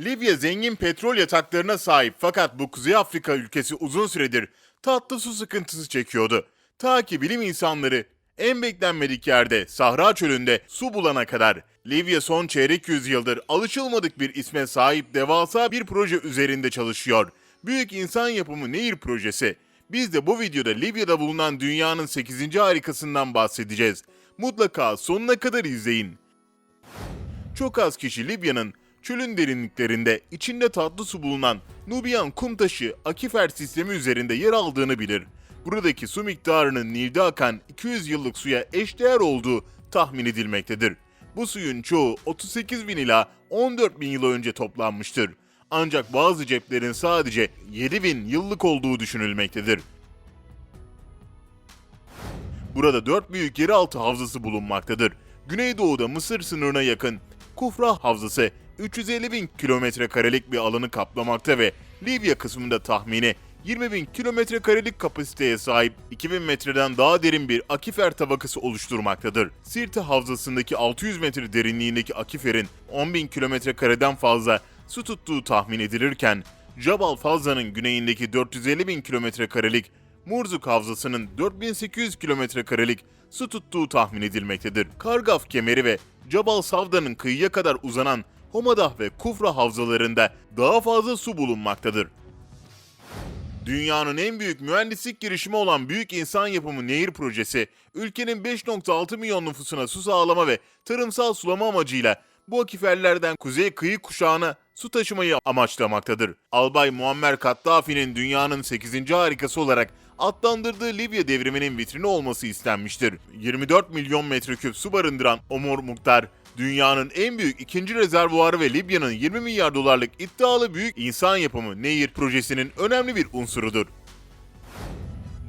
Libya zengin petrol yataklarına sahip fakat bu Kuzey Afrika ülkesi uzun süredir tatlı su sıkıntısı çekiyordu. Ta ki bilim insanları en beklenmedik yerde Sahra çölünde su bulana kadar Libya son çeyrek yüzyıldır alışılmadık bir isme sahip devasa bir proje üzerinde çalışıyor. Büyük insan yapımı Nehir projesi. Biz de bu videoda Libya'da bulunan dünyanın 8. harikasından bahsedeceğiz. Mutlaka sonuna kadar izleyin. Çok az kişi Libya'nın çölün derinliklerinde içinde tatlı su bulunan Nubiyan kum taşı akifer sistemi üzerinde yer aldığını bilir. Buradaki su miktarının Nil'de akan 200 yıllık suya eşdeğer olduğu tahmin edilmektedir. Bu suyun çoğu 38 bin ila 14 bin yıl önce toplanmıştır. Ancak bazı ceplerin sadece 7 bin yıllık olduğu düşünülmektedir. Burada dört büyük yeraltı havzası bulunmaktadır. Güneydoğuda Mısır sınırına yakın Kufra Havzası 350 bin kilometre karelik bir alanı kaplamakta ve Libya kısmında tahmini 20 bin kilometre karelik kapasiteye sahip 2000 metreden daha derin bir akifer tabakası oluşturmaktadır. Sirte Havzası'ndaki 600 metre derinliğindeki akiferin 10 bin kilometre kareden fazla su tuttuğu tahmin edilirken, Jabal Fazla'nın güneyindeki 450 bin kilometre karelik Murzuk Havzası'nın 4800 kilometre karelik su tuttuğu tahmin edilmektedir. Kargaf kemeri ve Jabal Savda'nın kıyıya kadar uzanan Homadah ve Kufra havzalarında daha fazla su bulunmaktadır. Dünyanın en büyük mühendislik girişimi olan Büyük İnsan Yapımı Nehir Projesi, ülkenin 5.6 milyon nüfusuna su sağlama ve tarımsal sulama amacıyla bu akiferlerden kuzey kıyı kuşağına su taşımayı amaçlamaktadır. Albay Muammer Kaddafi'nin dünyanın 8. harikası olarak adlandırdığı Libya devriminin vitrini olması istenmiştir. 24 milyon metreküp su barındıran Omur Muktar, dünyanın en büyük ikinci rezervuarı ve Libya'nın 20 milyar dolarlık iddialı büyük insan yapımı Nehir projesinin önemli bir unsurudur.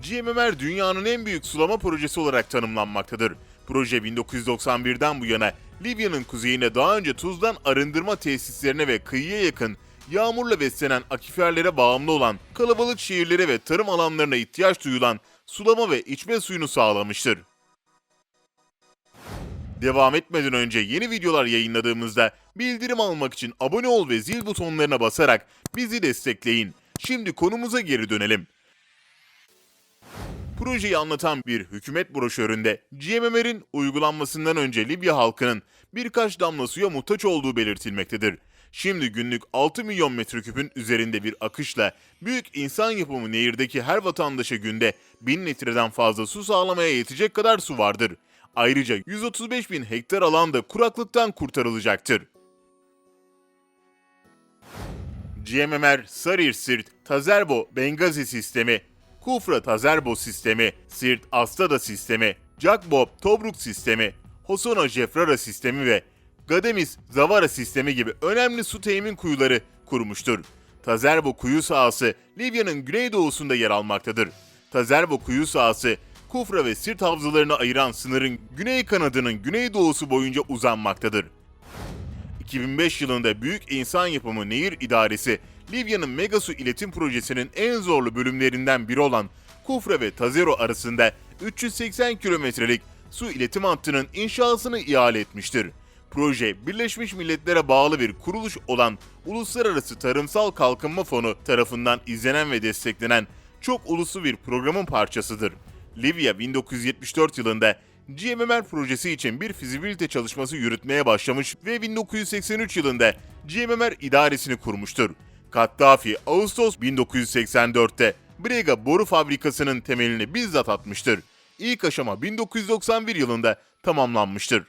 GMMR dünyanın en büyük sulama projesi olarak tanımlanmaktadır. Proje 1991'den bu yana Libya'nın kuzeyine daha önce tuzdan arındırma tesislerine ve kıyıya yakın yağmurla beslenen akiferlere bağımlı olan kalabalık şehirlere ve tarım alanlarına ihtiyaç duyulan sulama ve içme suyunu sağlamıştır. Devam etmeden önce yeni videolar yayınladığımızda bildirim almak için abone ol ve zil butonlarına basarak bizi destekleyin. Şimdi konumuza geri dönelim. Projeyi anlatan bir hükümet broşüründe GMMR'in uygulanmasından önce Libya halkının birkaç damla suya muhtaç olduğu belirtilmektedir. Şimdi günlük 6 milyon metreküpün üzerinde bir akışla büyük insan yapımı nehirdeki her vatandaşa günde 1000 litreden fazla su sağlamaya yetecek kadar su vardır. Ayrıca 135 bin hektar alan da kuraklıktan kurtarılacaktır. GMMR Sarir Sirt Tazerbo Bengazi sistemi, Kufra Tazerbo sistemi, Sirt Astada sistemi, Jakbob Tobruk sistemi, Hosona Jefrara sistemi ve Gademis Zavara sistemi gibi önemli su temin kuyuları kurmuştur. Tazerbo kuyu sahası Libya'nın güneydoğusunda yer almaktadır. Tazerbo kuyu sahası Kufra ve Sirt havzalarını ayıran sınırın güney kanadının güneydoğusu boyunca uzanmaktadır. 2005 yılında Büyük İnsan Yapımı Nehir İdaresi, Libya'nın Megasu İletim Projesi'nin en zorlu bölümlerinden biri olan Kufra ve Tazero arasında 380 kilometrelik su iletim hattının inşasını ihale etmiştir. Proje, Birleşmiş Milletler'e bağlı bir kuruluş olan Uluslararası Tarımsal Kalkınma Fonu tarafından izlenen ve desteklenen çok uluslu bir programın parçasıdır. Libya 1974 yılında GMMR projesi için bir fizibilite çalışması yürütmeye başlamış ve 1983 yılında GMMR idaresini kurmuştur. Kaddafi, Ağustos 1984'te Brega boru fabrikasının temelini bizzat atmıştır. İlk aşama 1991 yılında tamamlanmıştır.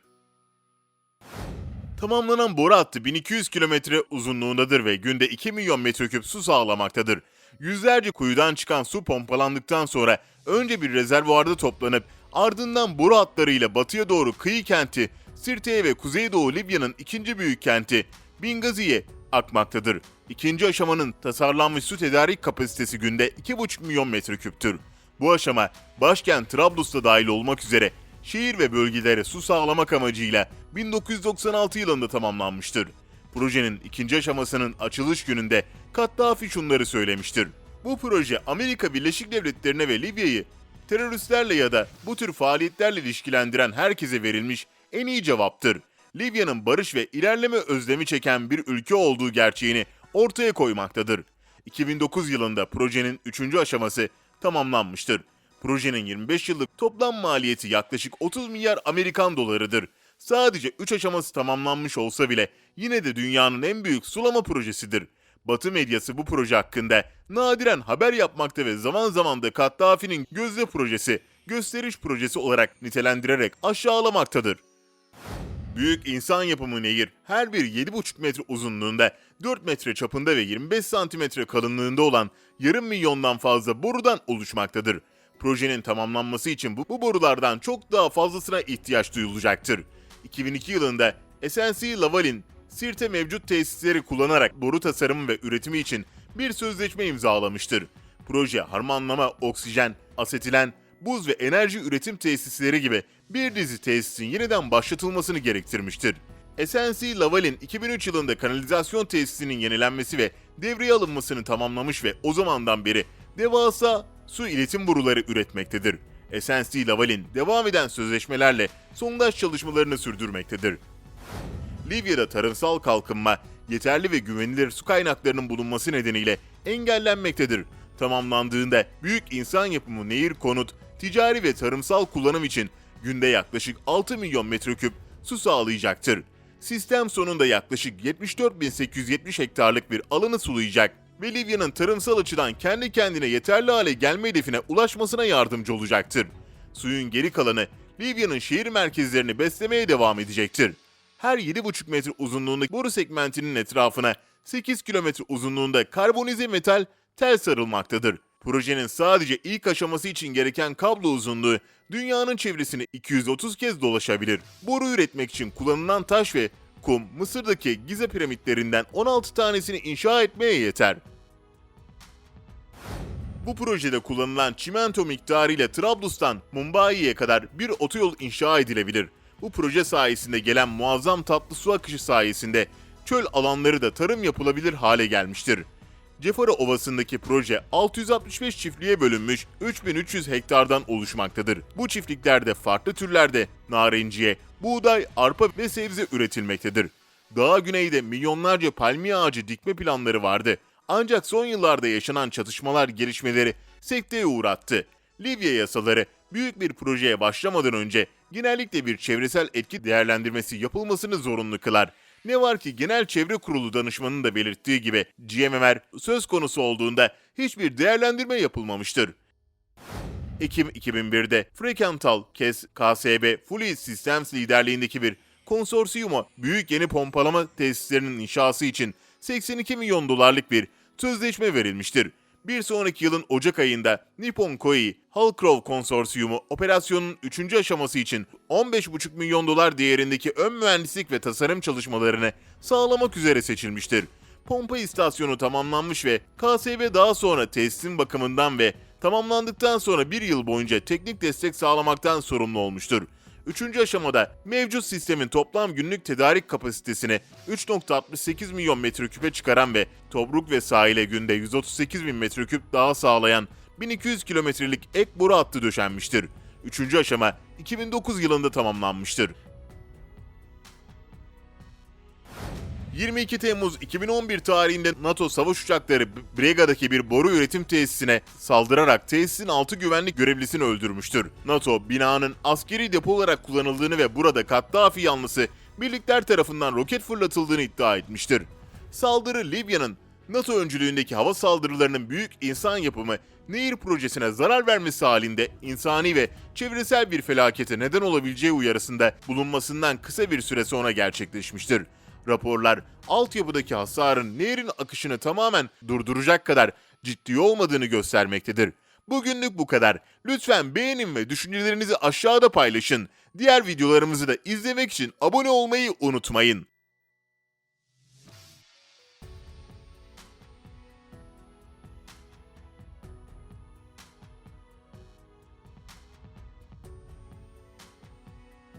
Tamamlanan boru hattı 1200 kilometre uzunluğundadır ve günde 2 milyon metreküp su sağlamaktadır. Yüzlerce kuyudan çıkan su pompalandıktan sonra önce bir rezervuarda toplanıp ardından boru hatlarıyla batıya doğru kıyı kenti Sirte'ye ve Kuzeydoğu Libya'nın ikinci büyük kenti Bingazi'ye akmaktadır. İkinci aşamanın tasarlanmış su tedarik kapasitesi günde 2,5 milyon metreküptür. Bu aşama başkent Trablus'ta dahil olmak üzere şehir ve bölgelere su sağlamak amacıyla 1996 yılında tamamlanmıştır. Projenin ikinci aşamasının açılış gününde Kaddafi şunları söylemiştir. Bu proje Amerika Birleşik Devletleri'ne ve Libya'yı teröristlerle ya da bu tür faaliyetlerle ilişkilendiren herkese verilmiş en iyi cevaptır. Libya'nın barış ve ilerleme özlemi çeken bir ülke olduğu gerçeğini ortaya koymaktadır. 2009 yılında projenin 3. aşaması tamamlanmıştır. Projenin 25 yıllık toplam maliyeti yaklaşık 30 milyar Amerikan dolarıdır. Sadece 3 aşaması tamamlanmış olsa bile yine de dünyanın en büyük sulama projesidir. Batı medyası bu proje hakkında nadiren haber yapmakta ve zaman zaman da Kaddafi'nin gözde projesi, gösteriş projesi olarak nitelendirerek aşağılamaktadır. Büyük insan yapımı nehir her bir 7,5 metre uzunluğunda, 4 metre çapında ve 25 santimetre kalınlığında olan yarım milyondan fazla borudan oluşmaktadır. Projenin tamamlanması için bu, bu borulardan çok daha fazlasına ihtiyaç duyulacaktır. 2002 yılında SNC Lavalin, Sirte mevcut tesisleri kullanarak boru tasarımı ve üretimi için bir sözleşme imzalamıştır. Proje harmanlama, oksijen, asetilen, buz ve enerji üretim tesisleri gibi bir dizi tesisin yeniden başlatılmasını gerektirmiştir. SNC Lavalin 2003 yılında kanalizasyon tesisinin yenilenmesi ve devreye alınmasını tamamlamış ve o zamandan beri devasa su iletim boruları üretmektedir. SNC Lavalin devam eden sözleşmelerle sondaj çalışmalarını sürdürmektedir. Libya'da tarımsal kalkınma, yeterli ve güvenilir su kaynaklarının bulunması nedeniyle engellenmektedir. Tamamlandığında büyük insan yapımı nehir konut, ticari ve tarımsal kullanım için günde yaklaşık 6 milyon metreküp su sağlayacaktır. Sistem sonunda yaklaşık 74.870 hektarlık bir alanı sulayacak ve Libya'nın tarımsal açıdan kendi kendine yeterli hale gelme hedefine ulaşmasına yardımcı olacaktır. Suyun geri kalanı Libya'nın şehir merkezlerini beslemeye devam edecektir her 7,5 metre uzunluğundaki boru segmentinin etrafına 8 kilometre uzunluğunda karbonize metal tel sarılmaktadır. Projenin sadece ilk aşaması için gereken kablo uzunluğu dünyanın çevresini 230 kez dolaşabilir. Boru üretmek için kullanılan taş ve kum Mısır'daki Gize piramitlerinden 16 tanesini inşa etmeye yeter. Bu projede kullanılan çimento miktarıyla Trablus'tan Mumbai'ye kadar bir otoyol inşa edilebilir. Bu proje sayesinde gelen muazzam tatlı su akışı sayesinde çöl alanları da tarım yapılabilir hale gelmiştir. Cefara Ovası'ndaki proje 665 çiftliğe bölünmüş 3300 hektardan oluşmaktadır. Bu çiftliklerde farklı türlerde narenciye, buğday, arpa ve sebze üretilmektedir. Daha güneyde milyonlarca palmiye ağacı dikme planları vardı. Ancak son yıllarda yaşanan çatışmalar gelişmeleri sekteye uğrattı. Libya yasaları büyük bir projeye başlamadan önce genellikle bir çevresel etki değerlendirmesi yapılmasını zorunlu kılar. Ne var ki Genel Çevre Kurulu danışmanının da belirttiği gibi GMMR söz konusu olduğunda hiçbir değerlendirme yapılmamıştır. Ekim 2001'de Frequental KES KSB Fluid Systems liderliğindeki bir konsorsiyuma büyük yeni pompalama tesislerinin inşası için 82 milyon dolarlık bir sözleşme verilmiştir. Bir sonraki yılın Ocak ayında Nippon Koei Halcrow Konsorsiyumu operasyonun 3. aşaması için 15,5 milyon dolar değerindeki ön mühendislik ve tasarım çalışmalarını sağlamak üzere seçilmiştir. Pompa istasyonu tamamlanmış ve KSB daha sonra tesisin bakımından ve tamamlandıktan sonra bir yıl boyunca teknik destek sağlamaktan sorumlu olmuştur. Üçüncü aşamada mevcut sistemin toplam günlük tedarik kapasitesini 3.68 milyon metreküpe çıkaran ve Tobruk ve sahile günde 138 bin metreküp daha sağlayan 1200 kilometrelik ek boru hattı döşenmiştir. Üçüncü aşama 2009 yılında tamamlanmıştır. 22 Temmuz 2011 tarihinde NATO savaş uçakları Brega'daki bir boru üretim tesisine saldırarak tesisin altı güvenlik görevlisini öldürmüştür. NATO, binanın askeri depo olarak kullanıldığını ve burada Kaddafi yanlısı birlikler tarafından roket fırlatıldığını iddia etmiştir. Saldırı Libya'nın NATO öncülüğündeki hava saldırılarının büyük insan yapımı nehir projesine zarar vermesi halinde insani ve çevresel bir felakete neden olabileceği uyarısında bulunmasından kısa bir süre sonra gerçekleşmiştir. Raporlar altyapıdaki hasarın nehrin akışını tamamen durduracak kadar ciddi olmadığını göstermektedir. Bugünlük bu kadar. Lütfen beğenin ve düşüncelerinizi aşağıda paylaşın. Diğer videolarımızı da izlemek için abone olmayı unutmayın.